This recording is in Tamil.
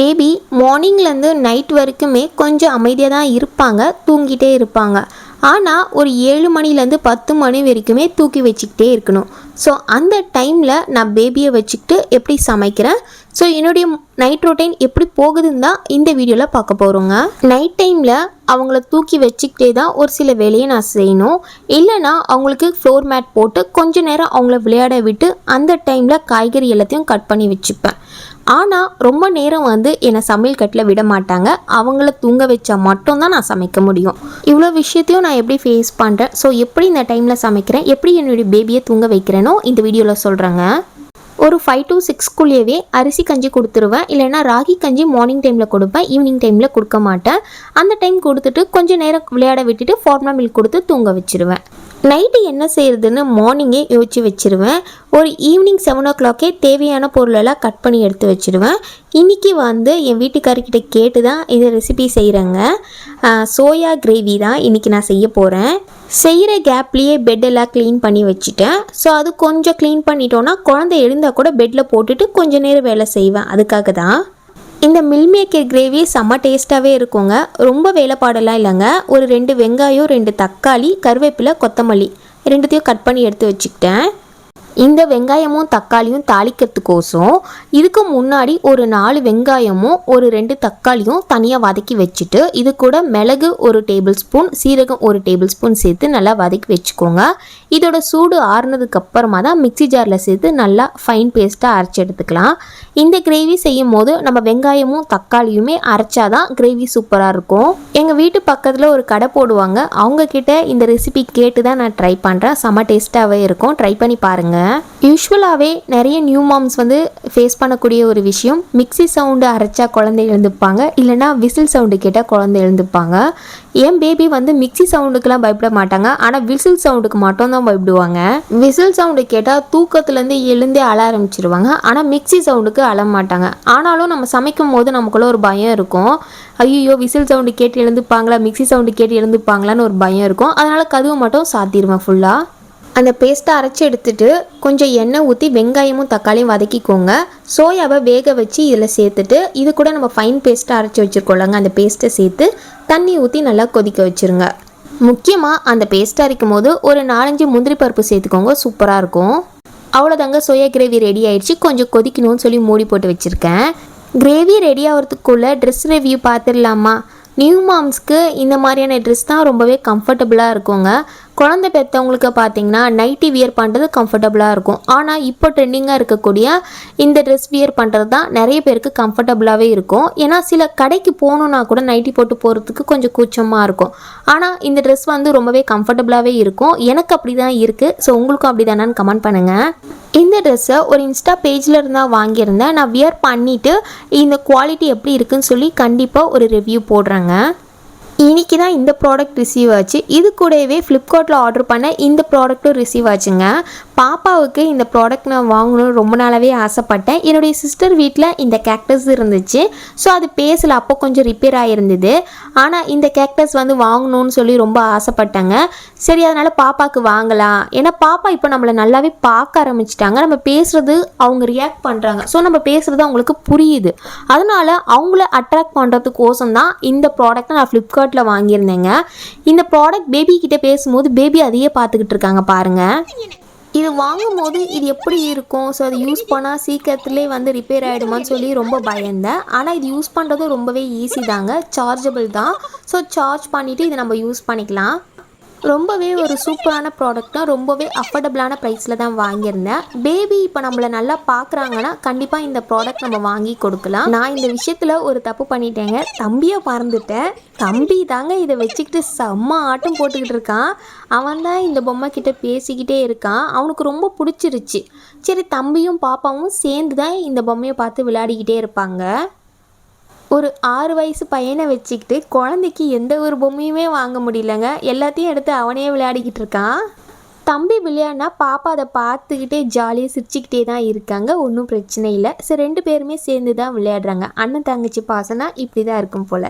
பேபி மார்னிங்லேருந்து நைட் வரைக்குமே கொஞ்சம் அமைதியாக தான் இருப்பாங்க தூங்கிட்டே இருப்பாங்க. ஆனால் ஒரு ஏழு மணிலேருந்து பத்து மணி வரைக்குமே தூக்கி வச்சுக்கிட்டே இருக்கணும். ஸோ அந்த டைமில் நான் பேபியை வச்சுக்கிட்டு எப்படி சமைக்கிறேன்? ஸோ என்னுடைய நைட் ரொட்டைன் எப்படி போகுதுன்னு தான் இந்த வீடியோவில் பார்க்க போகிறோங்க நைட் டைமில் அவங்கள தூக்கி வச்சுக்கிட்டே தான் ஒரு சில வேலையை நான் செய்யணும். இல்லைனா அவங்களுக்கு ஃப்ளோர் மேட் போட்டு கொஞ்சம் நேரம் அவங்கள விளையாட விட்டு அந்த டைமில் காய்கறி எல்லாத்தையும் கட் பண்ணி வச்சுப்பேன். ஆனால் ரொம்ப நேரம் வந்து என்னை சமையல் கட்டில் விட மாட்டாங்க. அவங்கள தூங்க வச்சா மட்டும்தான் நான் சமைக்க முடியும். இவ்வளோ விஷயத்தையும் நான் எப்படி ஃபேஸ் பண்ணுறேன் ஸோ எப்படி இந்த டைமில் சமைக்கிறேன்? எப்படி என்னுடைய பேபியை தூங்க வைக்கிறேனோ இந்த வீடியோவில் சொல்கிறேங்க ஒரு ஃபைவ் டு சிக்ஸ்க்குள்ளேயே அரிசி கஞ்சி கொடுத்துருவேன். இல்லைன்னா ராகி கஞ்சி மார்னிங் டைமில் கொடுப்பேன். ஈவினிங் டைமில் கொடுக்க மாட்டேன். அந்த டைம் கொடுத்துட்டு கொஞ்சம் நேரம் விளையாட விட்டுட்டு ஃபார்முலா மில்க் கொடுத்து தூங்க வச்சிருவேன். நைட்டு என்ன செய்கிறதுன்னு மார்னிங்கே யோசிச்சு வச்சிருவேன். ஒரு ஈவினிங் செவன் ஓ கிளாக்கே தேவையான பொருளெல்லாம் கட் பண்ணி எடுத்து வச்சிருவேன். இன்றைக்கி வந்து என் வீட்டுக்காரர்கிட்ட கேட்டு தான் இந்த ரெசிபி செய்கிறேங்க சோயா கிரேவி தான் இன்றைக்கி நான் செய்ய போகிறேன் செய்கிற கேப்லேயே பெட்டெல்லாம் க்ளீன் பண்ணி வச்சுட்டேன். ஸோ அது கொஞ்சம் க்ளீன் பண்ணிட்டோன்னா குழந்தை எழுந்தால் கூட பெட்டில் போட்டுட்டு கொஞ்சம் நேரம் வேலை செய்வேன். அதுக்காக தான் இந்த மில் மேக்கர் கிரேவி செம்ம டேஸ்ட்டாகவே இருக்குங்க. ரொம்ப வேலைப்பாடெல்லாம் இல்லைங்க. ஒரு ரெண்டு வெங்காயம் ரெண்டு தக்காளி கருவேப்பிலை கொத்தமல்லி ரெண்டுத்தையும் கட் பண்ணி எடுத்து வச்சுக்கிட்டேன். இந்த வெங்காயமும் தக்காளியும் தாளிக்கிறதுக்கோசம் இதுக்கு முன்னாடி ஒரு நாலு வெங்காயமும் ஒரு ரெண்டு தக்காளியும் தனியாக வதக்கி வச்சுட்டு இது கூட மிளகு ஒரு டேபிள் ஸ்பூன் சீரகம் ஒரு டேபிள் ஸ்பூன் சேர்த்து நல்லா வதக்கி வச்சுக்கோங்க. இதோட சூடு ஆறுனதுக்கு அப்புறமா தான் மிக்ஸி ஜாரில் சேர்த்து நல்லா ஃபைன் பேஸ்ட்டாக அரைச்சி எடுத்துக்கலாம். இந்த கிரேவி செய்யும் போது நம்ம வெங்காயமும் தக்காளியுமே அரைச்சாதான் கிரேவி சூப்பராக இருக்கும். எங்கள் வீட்டு பக்கத்தில் ஒரு கடை போடுவாங்க. அவங்கக்கிட்ட இந்த ரெசிபி கேட்டு தான் நான் ட்ரை பண்ணுறேன் செம்ம டேஸ்ட்டாகவே இருக்கும். ட்ரை பண்ணி பாருங்கள் யூஸ்வலாகவே நிறைய நியூ மாம்ஸ் வந்து ஃபேஸ் பண்ணக்கூடிய ஒரு விஷயம் மிக்ஸி சவுண்டு அரைச்சா குழந்தை எழுந்துப்பாங்க. இல்லைன்னா விசில் சவுண்டு கேட்டால் குழந்தை எழுந்துப்பாங்க. என் பேபி வந்து மிக்ஸி சவுண்டுக்கெல்லாம் பயப்பட மாட்டாங்க. ஆனால் விசில் சவுண்டுக்கு மட்டும் தான் பயப்படுவாங்க. விசில் சவுண்டு கேட்டால் தூக்கத்துலேருந்து எழுந்தே அழ ஆரம்பிச்சிருவாங்க. ஆனால் மிக்ஸி சவுண்டுக்கு அழ மாட்டாங்க. ஆனாலும் நம்ம சமைக்கும் போது நமக்குள்ள ஒரு பயம் இருக்கும். ஐயோ விசில் சவுண்டு கேட்டு எழுந்துப்பாங்களா? மிக்ஸி சவுண்டு கேட்டு எழுந்துப்பாங்களான்னு ஒரு பயம் இருக்கும். அதனால் கதவு மட்டும் சாத்திடுவேன் ஃபுல்லாக அந்த பேஸ்ட்டை அரைச்சி எடுத்துட்டு கொஞ்சம் எண்ணெய் ஊற்றி வெங்காயமும் தக்காளியும் வதக்கிக்கோங்க. சோயாவை வேக வச்சு இதில் சேர்த்துட்டு இது கூட நம்ம ஃபைன் பேஸ்ட்டை அரைச்சி வச்சுருக்கோம்லங்க அந்த பேஸ்ட்டை சேர்த்து தண்ணி ஊற்றி நல்லா கொதிக்க வச்சுருங்க. முக்கியமாக அந்த பேஸ்ட்டாக அரைக்கும் போது ஒரு நாலஞ்சு முந்திரி பருப்பு சேர்த்துக்கோங்க சூப்பராக இருக்கும். அவ்வளோதாங்க சோயா கிரேவி ரெடி ஆயிடுச்சு. கொஞ்சம் கொதிக்கணும்னு சொல்லி மூடி போட்டு வச்சுருக்கேன். கிரேவி ரெடி ஆகிறதுக்குள்ளே ட்ரெஸ் ரிவ்யூ பார்த்துடலாமா நியூ மாம்ஸ்க்கு இந்த மாதிரியான ட்ரெஸ் தான் ரொம்பவே கம்ஃபர்டபுளாக இருக்குங்க. குழந்தை பெற்றவங்களுக்கு பார்த்தீங்கன்னா நைட்டி வியர் பண்ணுறது கம்ஃபர்டபுளாக இருக்கும். ஆனால் இப்போ ட்ரெண்டிங்காக இருக்கக்கூடிய இந்த ட்ரெஸ் வியர் பண்ணுறது தான் நிறைய பேருக்கு கம்ஃபர்டபுளாகவே இருக்கும். ஏன்னா சில கடைக்கு போகணுன்னா கூட நைட்டி போட்டு போகிறதுக்கு கொஞ்சம் கூச்சமாக இருக்கும். ஆனால் இந்த ட்ரெஸ் வந்து ரொம்பவே கம்ஃபர்டபுளாகவே இருக்கும். எனக்கு அப்படி தான் இருக்குது ஸோ உங்களுக்கும் அப்படி தானான்னு கமெண்ட் பண்ணுங்கள் இந்த ட்ரெஸ்ஸை ஒரு இன்ஸ்டா பேஜில் இருந்தால் வாங்கியிருந்தேன். நான் வியர் பண்ணிவிட்டு இந்த குவாலிட்டி எப்படி இருக்குன்னு சொல்லி கண்டிப்பாக ஒரு ரிவ்யூ போடுறேங்க. இன்னைக்கு தான் இந்த ப்ராடக்ட் ரிசீவ் ஆச்சு. இது கூடவே ஃப்ளிப்கார்ட்டில் ஆர்டர் பண்ண இந்த ப்ராடக்ட்டும் ரிசீவ் ஆச்சுங்க. பாப்பாவுக்கு இந்த ப்ராடக்ட் நான் வாங்கணும்னு ரொம்ப நாளாகவே ஆசைப்பட்டேன். என்னுடைய சிஸ்டர் வீட்டில் இந்த கேக்டஸ் இருந்துச்சு. ஸோ அது பேசல. அப்போ கொஞ்சம் ரிப்பேர் ஆகிருந்தது ஆனால் இந்த கேக்டஸ் வந்து வாங்கணும்னு சொல்லி ரொம்ப ஆசைப்பட்டாங்க. சரி அதனால் பாப்பாவுக்கு வாங்கலாம். ஏன்னா பாப்பா இப்போ நம்மளை நல்லாவே பார்க்க ஆரம்பிச்சிட்டாங்க. நம்ம பேசுகிறது அவங்க ரியாக்ட் பண்ணுறாங்க ஸோ நம்ம பேசுகிறது அவங்களுக்கு புரியுது. அதனால் அவங்கள அட்ராக்ட் பண்ணுறதுக்கோசம் தான் இந்த ப்ராடக்ட்டை நான் ஃப்ளிப்கார்ட்டில் வாங்கியிருந்தேங்க. இந்த ப்ராடக்ட் பேபி கிட்டே பேசும்போது பேபி அதையே பார்த்துக்கிட்டு இருக்காங்க பாருங்கள் இது வாங்கும் போது இது எப்படி இருக்கும்? ஸோ அது யூஸ் பண்ணால் சீக்கிரத்துலேயே வந்து ரிப்பேர் ஆகிடுமான்னு சொல்லி ரொம்ப பயந்தேன். ஆனால் இது யூஸ் பண்ணுறதும் ரொம்பவே ஈஸி தாங்க. சார்ஜபிள் தான். ஸோ சார்ஜ் பண்ணிவிட்டு இதை நம்ம யூஸ் பண்ணிக்கலாம். ரொம்பவே ஒரு சூப்பரான ப்ராடக்ட் தான் ரொம்பவே அஃபோர்டபுளான ப்ரைஸில் தான் வாங்கியிருந்தேன். பேபி இப்போ நம்மளை நல்லா பார்க்குறாங்கன்னா கண்டிப்பாக இந்த ப்ராடக்ட் நம்ம வாங்கி கொடுக்கலாம். நான் இந்த விஷயத்தில் ஒரு தப்பு பண்ணிட்டேங்க. தம்பியை பறந்துட்டேன் தம்பி தாங்க இதை வச்சுக்கிட்டு செம்ம ஆட்டம் போட்டுக்கிட்டு இருக்கான். அவன் தான் இந்த பொம்மை கிட்ட பேசிக்கிட்டே இருக்கான். அவனுக்கு ரொம்ப பிடிச்சிருச்சு. சரி தம்பியும் பாப்பாவும் சேர்ந்து தான் இந்த பொம்மையை பார்த்து விளையாடிக்கிட்டே இருப்பாங்க. ஒரு ஆறு வயசு பையனை வச்சுக்கிட்டு குழந்தைக்கு எந்த ஒரு பொம்மையுமே வாங்க முடியலங்க. எல்லாத்தையும் எடுத்து அவனே விளையாடிக்கிட்டு இருக்கான். தம்பி விளையாடினா பாப்பா அதை பார்த்துக்கிட்டே ஜாலியாக சிரிச்சுக்கிட்டே தான் இருக்காங்க. ஒன்றும் பிரச்சனை இல்லை. சரி ரெண்டு பேருமே சேர்ந்து தான் விளையாடுறாங்க. அண்ணன் தங்கச்சி பாசனா இப்படி தான் இருக்கும் போல்.